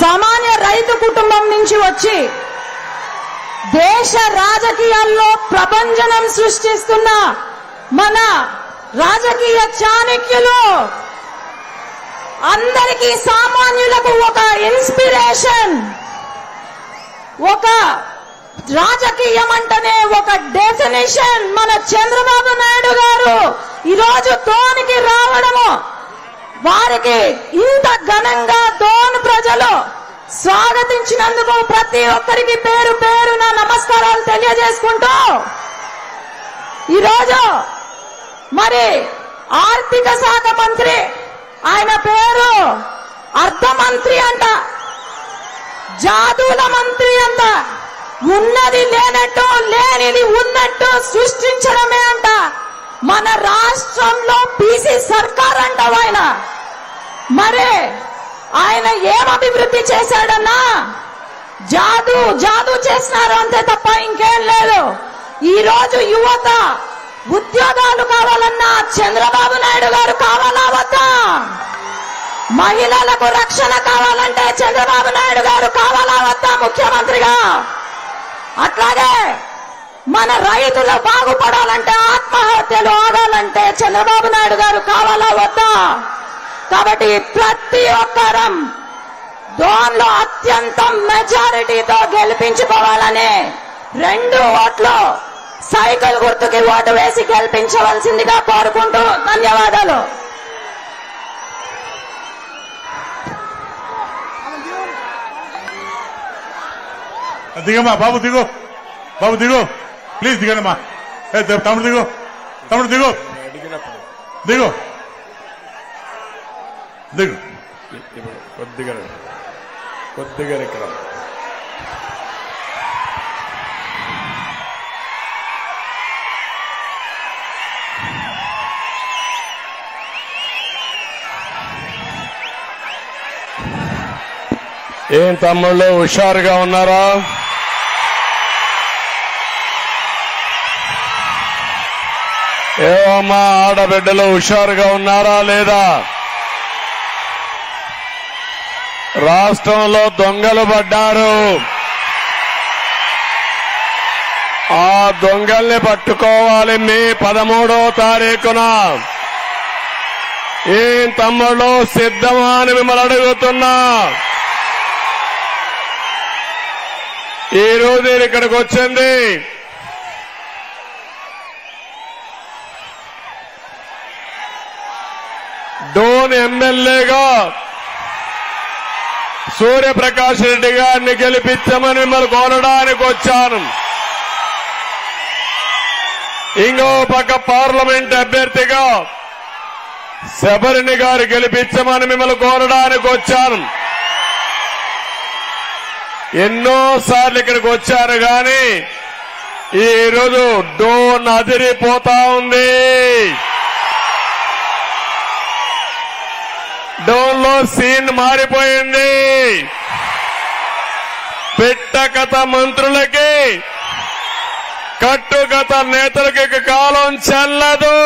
సామాన్య రైతు కుటుంబం నుంచి వచ్చి దేశ రాజకీయాల్లో ప్రపంచనం సృష్టిస్తున్న మన రాజకీయ చాణక్యులు అందరికీ సామాన్యులకు ఒక ఇన్స్పిరేషన్ ఒక రాజకీయం అంటేనే ఒక డెఫినేషన్ మన చంద్రబాబు నాయుడు గారు ఈరోజు తోనికి రావడము. వారికి ఇంత ఘనంగా దోన్ ప్రజలు స్వాగతించినందుకు ప్రతి ఒక్కరికి పేరు పేరున నమస్కారాలు తెలియజేసుకుంటూ ఈరోజు మరి ఆర్థిక శాఖ మంత్రి ఆయన పేరు అర్థమంత్రి అంట. జాదుల మంత్రి అంట. ఉన్నది లేనట్టు లేనిది ఉన్నట్టు సృష్టించడమే అంట. మన రాష్ట్రంలో బీసీ సర్కార్ అంట ఆయన. మరే ఆయన ఏం అభివృద్ధి చేశాడన్నా? జాదు జాదు చేసినారు అంతే తప్ప ఇంకేం లేదు. ఈ రోజు యువత ఉద్యోగాలు కావాలన్నా చంద్రబాబు నాయుడు గారు కావాలా వద్దా? మహిళలకు రక్షణ కావాలంటే చంద్రబాబు నాయుడు గారు కావాలా వద్దా ముఖ్యమంత్రిగా? అట్లాగే మన రైతులు బాగుపడాలంటే ఆత్మహత్యలు ఆగాలంటే చంద్రబాబు నాయుడు గారు కావాలా వద్దా? కాబట్టి ప్రతి ఒక్కరం దోన్లో అత్యంత మెజారిటీతో గెలిపించుకోవాలనే రెండు ఓట్లు సైకిల్ గుర్తుకి ఓటు వేసి గెలిపించవలసిందిగా కోరుకుంటూ ధన్యవాదాలు. దిగమ్మా బాబు దిగు. బాబు దిగు. ప్లీజ్ దిగనమ్మా. తమ్ముడు దిగు. తమ్ముడు దిగు. దిగు. దిగు. కొద్దిగా. కొద్దిగా ఇక్కడ. ఏం తమ్ముళ్ళు హుషారుగా ఉన్నారా? ఏమమ్మా ఆడబిడ్డలు హుషారుగా ఉన్నారా లేదా? రాష్ట్రంలో దొంగలు పడ్డారు. ఆ దొంగల్ని పట్టుకోవాలి మే పదమూడవ తారీఖున. ఏం తమ్ముళ్ళు సిద్ధమా అని మిమ్మల్ని అడుగుతున్నా. ఈ రోజు నేను ఇక్కడికి వచ్చింది. డోన్ ఎమ్మెల్యేగా సూర్యప్రకాష్ రెడ్డి గారిని గెలిపించమని మిమ్మల్ని కోరడానికి వచ్చాను. ఇంకో పక్క పార్లమెంట్ అభ్యర్థిగా శబరిని గారు గెలిపించమని మిమ్మల్ని కోరడానికి వచ్చాను. ఎన్నోసార్లు ఇక్కడికి వచ్చారు కానీ ఈ రోజు డోన్ అదిరిపోతా ఉంది. డోన్లో సీన్ మారిపోయింది. పెట్టకథ మంత్రులకి కట్టుకథ నేతలకి కాలం చెల్లదు.